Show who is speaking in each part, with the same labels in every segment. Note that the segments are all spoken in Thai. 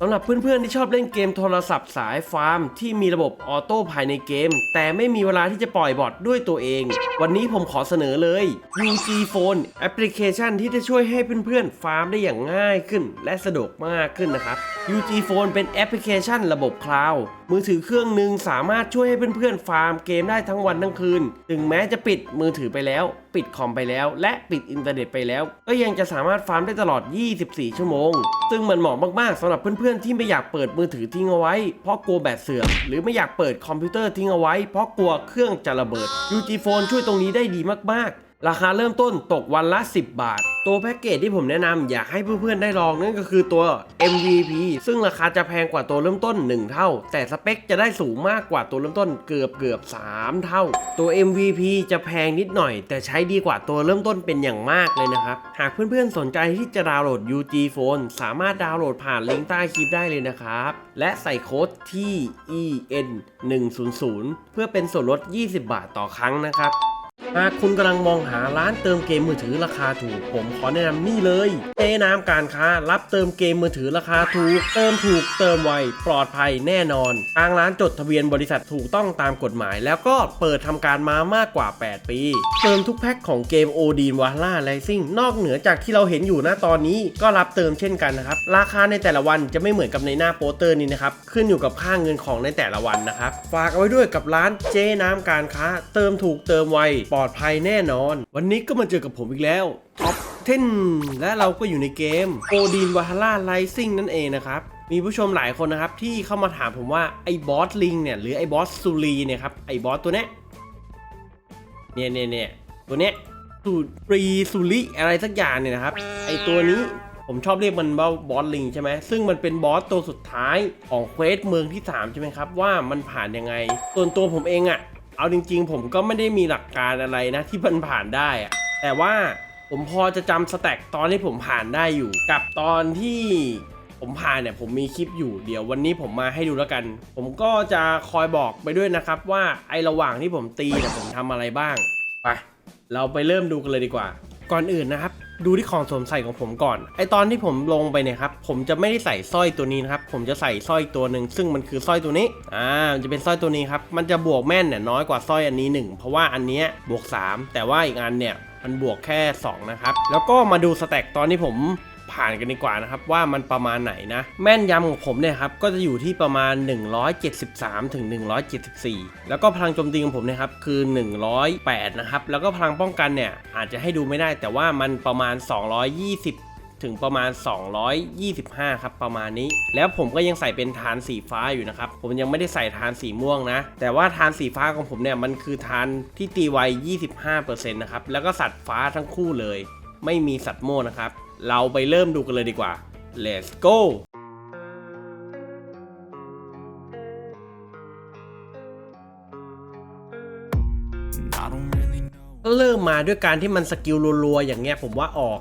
Speaker 1: สำหรับเพื่อนๆที่ชอบเล่นเกมโทรศัพท์สายฟาร์ม ที่มีระบบออโต้ภายในเกม แต่ไม่มีเวลาที่จะปล่อยบอทด้วยตัวเอง วันนี้ผมขอเสนอเลย UG Phone แอปพลิเคชันที่จะช่วยให้เพื่อนๆฟาร์มได้อย่างง่ายขึ้น และสะดวกมากขึ้นนะครับ UG Phone เป็นแอปพลิเคชันระบบคลาวด์มือถือเครื่องหนึ่งสามารถช่วยให้เพื่อนๆฟาร์มเกมได้ทั้งวันทั้งคืน ถึงแม้จะปิดมือถือไปแล้ว ปิดคอมไปแล้ว และปิดอินเทอร์เน็ตไปแล้ว ก็ยังจะสามารถฟาร์มได้ตลอด 24 ชั่วโมง ซึ่งมันเหมาะมากๆสำหรับเพื่อนๆที่ไม่อยากเปิดมือถือทิ้งเอาไว้ เพราะกลัวแบตเสื่อม หรือไม่อยากเปิดคอมพิวเตอร์ทิ้งเอาไว้ เพราะกลัวเครื่องจะระเบิด UG Phone ช่วยตรงนี้ได้ดีมากๆ ราคาเริ่มต้นตกวันละ 10 บาท ตัวแพ็กเกจที่ผมแนะนำอยากให้เพื่อนๆได้ลองนั่นก็คือตัว MVP ซึ่งราคาจะแพงกว่าตัวเริ่มต้น 1 เท่า แต่สเปคจะได้สูงมากกว่าตัวเริ่มต้นเกือบเกือบ3 เท่า ตัว MVP จะแพงนิดหน่อย แต่ใช้ดีกว่าตัวเริ่มต้นเป็นอย่างมากเลยนะครับ หากเพื่อนๆสนใจที่จะดาวน์โหลด UG Phone สามารถดาวน์โหลดผ่านลิงก์ใต้คลิปได้เลยนะครับ และใส่โค้ด TEN 100เพื่อเป็นส่วนลด 20 บาทต่อครั้งนะครับ หากคุณกำลังมองหาร้านเติมเกมมือถือราคาถูก ผมขอแนะนำนี่เลยเจ๊น้ำการค้ารับเติมเกมมือถือราคาถูก เติมถูกเติมไวปลอดภัยแน่นอน ทางร้านจดทะเบียนบริษัทถูกต้องตามกฎหมาย แล้วก็เปิดทำการมามากกว่า 8 ปี เติมทุกแพ็คของเกมโอดีนวาล่าไลซิ่งนอกเหนือจากที่เราเห็นอยู่ณตอนนี้ก็รับเติมเช่นกันนะครับราคาในแต่ละวันจะไม่เหมือนกับในหน้าโปสเตอร์นี้นะครับขึ้นอยู่กับค่าเงินของในแต่ละวันนะครับฝากเอาไว้ด้วยกับร้านเจ๊น้ำการค้า เติมถูกเติมไวปลอดภัยแน่นอน วันนี้ก็มาเจอกับผมอีกแล้วท็อป10และเราก็อยู่ในเกมโอดีนวาล่าไลซิ่งนั่นเองนะครับ มีผู้ชมหลายคนนะครับ ที่เข้ามาถามผมว่า ไอ้บอสลิงเนี่ย หรือไอ้บอสซูรีเนี่ยครับ ไอ้บอสตัวเนี้ยเนี่ยเนี่ยเนี่ยตัวเนี้ยสูตรีสุริอะไรสักอย่างเนี่ยนะครับ ไอตัวนี้ผมชอบเรียกมันว่าบอสลิงใช่ไหมซึ่งมันเป็นบอสตัวสุดท้ายของเควสเมืองที่ 3 ใช่ไหมครับ ว่ามันผ่านยังไง ส่วนตัวผมเองอะ่ะ เอาจริง ๆ ผมก็ไม่ได้มีหลักการอะไรนะที่มันผ่านได้อะแต่ว่าผมพอจะจำสแต็กตอนที่ผมผ่านได้อยู่ กับตอนที่ผมผ่านเนี่ยผมมีคลิปอยู่เดี๋ยววันนี้ผมมาให้ดูแล้วกัน ผมก็จะคอยบอกไปด้วยนะครับ ว่าไอระหว่างที่ผมตีเนี่ยผมทำอะไรบ้างไปเราไปเริ่มดูกันเลยดีกว่า ก่อนอื่นนะครับ ดูที่ของสวมใส่ของผมก่อน ไอตอนที่ผมลงไปเนี่ยครับ ผมจะไม่ได้ใส่สร้อยตัวนี้นะครับ ผมจะใส่สร้อยตัวหนึ่งซึ่งมันคือสร้อยตัวนี้ อ่ามันจะเป็นสร้อยตัวนี้ครับ มันจะบวกแม่นเนี่ยน้อยกว่าสร้อยอันนี้หนึ่งเพราะว่าอันนี้บวก 3 แต่ว่าอีกอันเนี่ยมันบวกแค่ 2 นะครับ แล้วก็มาดูสแต็กตอนที่ผม ผ่านกันดีกว่านะครับว่ามันประมาณไหนนะ แม่นยำของผมเนี่ยครับก็จะอยู่ที่ประมาณ 173ถึง174 แล้วก็พลังโจมตีของผมเนี่ยครับคือ 108 นะครับ แล้วก็พลังป้องกันเนี่ยอาจจะให้ดูไม่ได้แต่ว่ามันประมาณ 220ถึงประมาณ 225 ครับประมาณนี้ แล้วผมก็ยังใส่เป็นทานสีฟ้าอยู่นะครับ ผมยังไม่ได้ใส่ทานสีม่วงนะ แต่ว่าทานสีฟ้าของผมเนี่ยมันคือทานที่ตีไว 25%นะครับ แล้วก็สัตว์ฟ้าทั้งคู่เลย ไม่มีสัตว์โม่นะครับ เราไปเริ่มดูกันเลยดีกว่า let's go ก็เริ่มมาด้วยการที่มันสกิลรัวๆอย่างเงี้ยผมว่าออก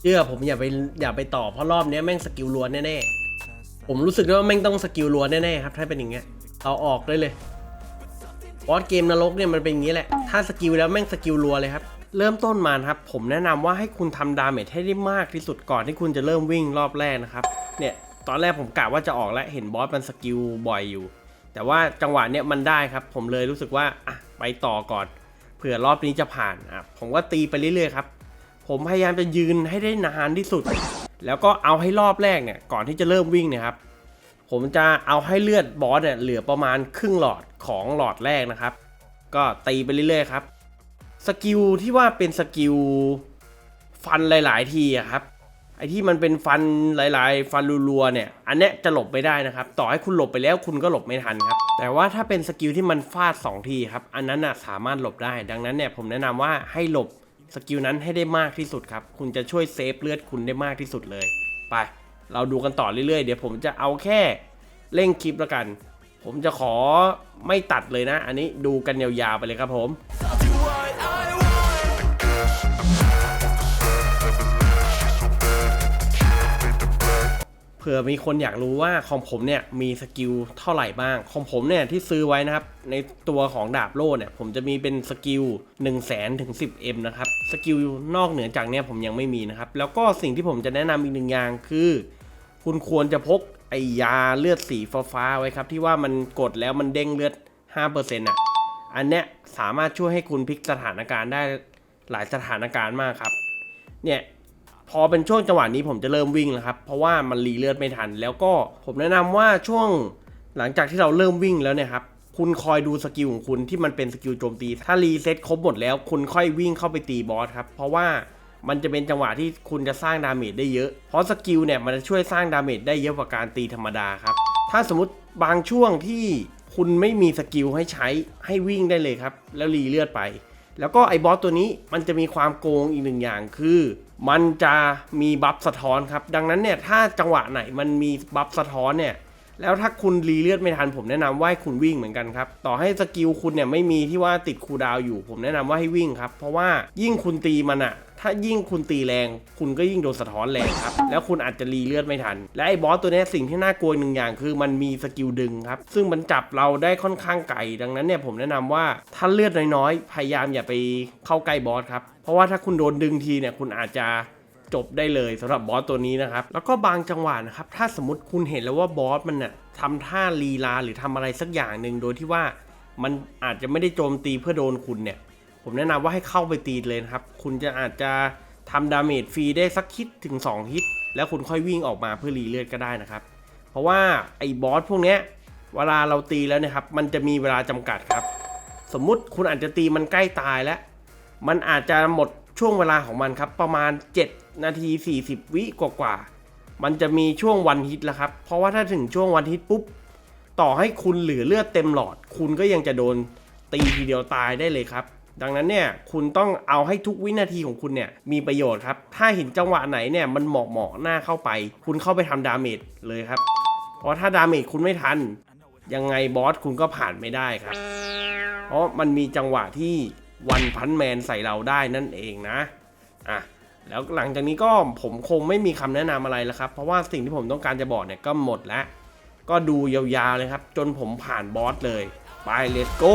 Speaker 1: เชื่อผมอย่าไปอย่าไปต่อเพราะรอบนี้แม่งสกิลรัวแน่ๆผมรู้สึกว่าแม่งต้องสกิลรัวแน่ๆครับถ้าเป็นอย่างเงี้ยเอาออกได้เลยบอสเกมนรกเนี่ยมันเป็นอย่างนี้แหละ ถ้าสกิลแล้วแม่งสกิลรัวเลยครับ เริ่มต้นมานะครับ ผมแนะนำว่าให้คุณทำดาเมจให้ได้มากที่สุดก่อนที่คุณจะเริ่มวิ่งรอบแรกนะครับ เนี่ยตอนแรกผมกะว่าจะออกแล้วเห็นบอสมันสกิลบ่อยอยู่ แต่ว่าจังหวะเนี้ยมันได้ครับ ผมเลยรู้สึกว่าอะไปต่อก่อนเผื่อรอบนี้จะผ่านอะผมก็ตีไปเรื่อยๆครับ ผมพยายามจะยืนให้ได้นานที่สุด แล้วก็เอาให้รอบแรกเนี่ยก่อนที่จะเริ่มวิ่งเนี่ยครับผมจะเอาให้เลือดบอสเนี่ยเหลือประมาณครึ่งหลอดของหลอดแรกนะครับ ก็ตีไปเรื่อยๆครับ สกิลที่ว่าเป็นสกิลฟันหลาย ๆ ทีอะครับ ไอที่มันเป็นฟันหลาย ๆ ฟันรัวๆเนี่ย อันเนี้ยจะหลบไม่ได้นะครับ ต่อให้คุณหลบไปแล้วคุณก็หลบไม่ทันครับ แต่ว่าถ้าเป็นสกิลที่มันฟาด 2 ทีครับ อันนั้นน่ะสามารถหลบได้ ดังนั้นเนี่ยผมแนะนำว่าให้หลบสกิลนั้นให้ได้มากที่สุดครับ คุณจะช่วยเซฟเลือดคุณได้มากที่สุดเลย ไป เราดูกันต่อเรื่อย ๆ เดี๋ยวผมจะเอาแค่เร่งคลิปแล้วกัน ผมจะขอไม่ตัดเลยนะ อันนี้ดูกันยาวๆไปเลยครับผม ผื่อมีคนอยากรู้ว่าของผมเนี่ยมีสกิลเท่าไหร่บ้างของผมเนี่ยที่ซื้อไว้นะครับในตัวของดาบโล่เนี่ยผมจะมีเป็นสกิล1 0 0 0 0แสนถึง 10M นะครับสกิลนอกเหนือจากเนี่ยผมยังไม่มีนะครับแล้วก็สิ่งที่ผมจะแนะนำอีกหนึ่งอย่างคือ คุณควรจะพกไอยาเลือดสีฟ้าไว้ครับที่ว่ามันกดแล้วมันเด้งเลือด 5%อะอันเนี้ยสามารถช่วยให้คุณพลิกสถานการณ์ได้หลายสถานการณ์มากครับเนี่ย พอเป็นช่วงจังหวะนี้ผมจะเริ่มวิ่งแล้วครับ เพราะว่ามันรีเลือดไม่ทัน แล้วก็ผมแนะนำว่าช่วงหลังจากที่เราเริ่มวิ่งแล้วเนี่ยครับคุณคอยดูสกิลของคุณที่มันเป็นสกิลโจมตี ถ้ารีเซ็ตครบหมดแล้วคุณค่อยวิ่งเข้าไปตีบอสครับ เพราะว่ามันจะเป็นจังหวะที่คุณจะสร้างดาเมจได้เยอะ เพราะสกิลเนี่ยมันจะช่วยสร้างดาเมจได้เยอะกว่าการตีธรรมดาครับ ถ้าสมมติบางช่วงที่คุณไม่มีสกิลให้ใช้ให้วิ่งได้เลยครับ แล้วรีเลือดไป แล้วก็ไอ้บอสตัวนี้มันจะมีความโกงอีกหนึ่งอย่างคือ มันจะมีบัฟสะท้อนครับ ดังนั้นเนี่ยถ้าจังหวะไหนมันมีบัฟสะท้อนเนี่ยแล้วถ้าคุณรีเลือดไม่ทันผมแนะนำว่าให้คุณวิ่งเหมือนกันครับ ต่อให้สกิลคุณเนี่ยไม่มีที่ว่าติดคูดาวอยู่ ผมแนะนำว่าให้วิ่งครับ เพราะว่ายิ่งคุณตีมันอะ ถ้ายิ่งคุณตีแรง คุณก็ยิ่งโดนสะท้อนแรงครับ แล้วคุณอาจจะรีเลือดไม่ทัน และไอ้บอสตัวนี้สิ่งที่น่ากลัวหนึ่งอย่างคือมันมีสกิลดึงครับ ซึ่งมันจับเราได้ค่อนข้างไกลดังนั้นเนี่ยผมแนะนำว่าถ้าเลือดน้อยๆ พยายามอย่าไปเข้าใกล้บอสครับ เพราะว่าถ้าคุณโดนดึงทีเนี่ยคุณอาจจะจบได้เลยสำหรับบอสตัวนี้นะครับ แล้วก็บางจังหวะนะครับ ถ้าสมมติคุณเห็นแล้วว่าบอสมันน่ะทำท่าลีลาหรือทำอะไรสักอย่างหนึ่งโดยที่ว่ามันอาจจะไม่ได้โจมตีเพื่อโดนคุณเนี่ย ผมแนะนำว่าให้เข้าไปตีเลยนะครับ คุณจะอาจจะทำดาเมจฟรีได้สักฮิตถึง 2 ฮิต แล้วคุณค่อยวิ่งออกมาเพื่อรีเลือดก็ได้นะครับ เพราะว่าไอ้บอสพวกเนี้ยเวลาเราตีแล้วนะครับ มันจะมีเวลาจำกัดครับ สมมุติคุณอาจจะตีมันใกล้ตายแล้ว มันอาจจะหมดช่วงเวลาของมันครับ ประมาณ 7 นาที 40 วิกว่าๆมันจะมีช่วงวันฮิตแล้วครับ เพราะว่าถ้าถึงช่วงวันฮิตปุ๊บ ต่อให้คุณเหลือเลือดเต็มหลอด คุณก็ยังจะโดนตีทีเดียวตายได้เลยครับ ดังนั้นเนี่ยคุณต้องเอาให้ทุกวินาทีของคุณเนี่ยมีประโยชน์ครับ ถ้าเห็นจังหวะไหนเนี่ยมันเหมาะเหมาะหน้าเข้าไป คุณเข้าไปทำดาเมจเลยครับ เพราะถ้าดาเมจคุณไม่ทัน ยังไงบอสคุณก็ผ่านไม่ได้ครับ เพราะมันมีจังหวะที่วันพันแมนใส่เราได้นั่นเองนะอะแล้วหลังจากนี้ก็ผมคงไม่มีคำแนะนำอะไรแล้วครับ เพราะว่าสิ่งที่ผมต้องการจะบอกเนี่ยก็หมดแล้ว ก็ดูยาวๆเลยครับ จนผมผ่านบอสเลย ไป let's go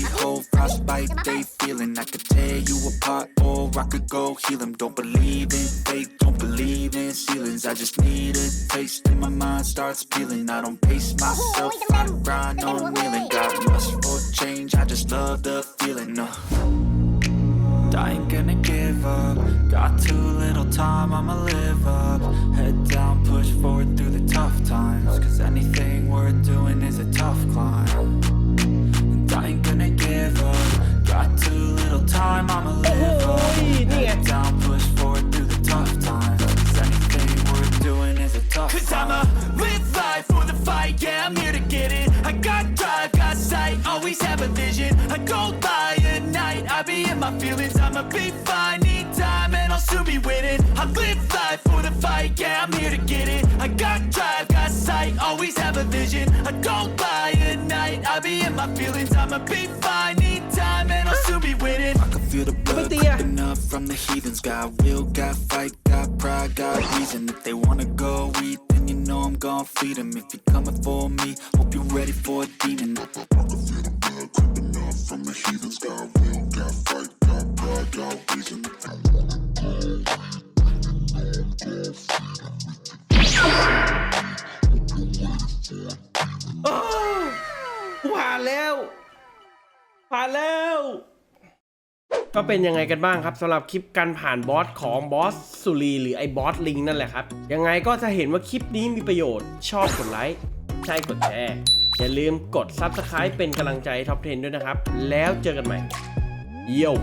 Speaker 2: Behold, frostbite, they feeling. I could tear you apart, or I could go heal 'em. Don't believe in fate, don't believe in ceilings. I just need a taste, and my mind starts peeling. I don't pace myself, I grind on kneeling. Got lust for change, I just love the feeling. Uh. I ain't gonna give up. Got too little time, I'ma live up.
Speaker 3: My feelings. I'ma be fine, need time, and I'll soon be winning. I live life for the fight, yeah, I'm here to get it. I got drive, got sight, always have a vision. I go by at night, I be in my feelings. I'ma be fine, need time, and I'll soon be winning.
Speaker 2: I can feel the blood
Speaker 1: But the, uh,
Speaker 2: creeping up from the heathens. Got will, got fight, got pride, got reason. If they wanna go eat, then you know I'm gon' feed 'em. If you're coming for me, hope you're ready for a demon. I can feel the blood creeping up from the heathens. Got will, got
Speaker 1: ก็เป็นยังไงกันบ้างครับสำหรับคลิปการผ่านบอสของบอสสุรีหรือไอ้บอสลิงนั่นแหละครับ ยังไงก็จะเห็นว่าคลิปนี้มีประโยชน์ ชอบกดไลค์ ใช่กดแชร์ อย่าลืมกด Subscribe เป็นกำลังใจท็อป10ด้วยนะครับ แล้วเจอกันใหม่ เยี่ยว